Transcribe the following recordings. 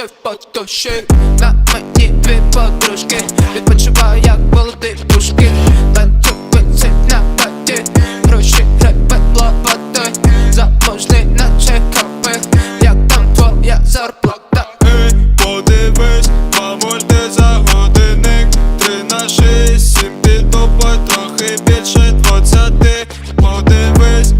потуши На мені дві подружки. Відпочиваю як молоді пушки. Танцювиці на паті Гроші репетло води Заможний наче копи. Як там твоя зарплата? Ей, подивись, помольте за годинник. Три на шість, сім підопа, трохи більше двадцяти. Подивись,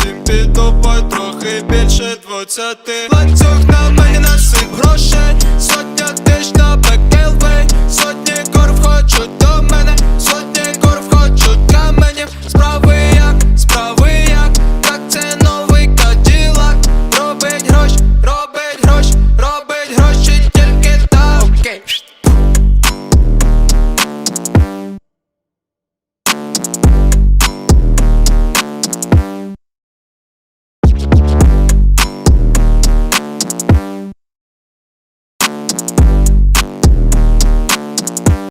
всім підобай трохи більше двадцяти. Ланцюг на мені насип гроші.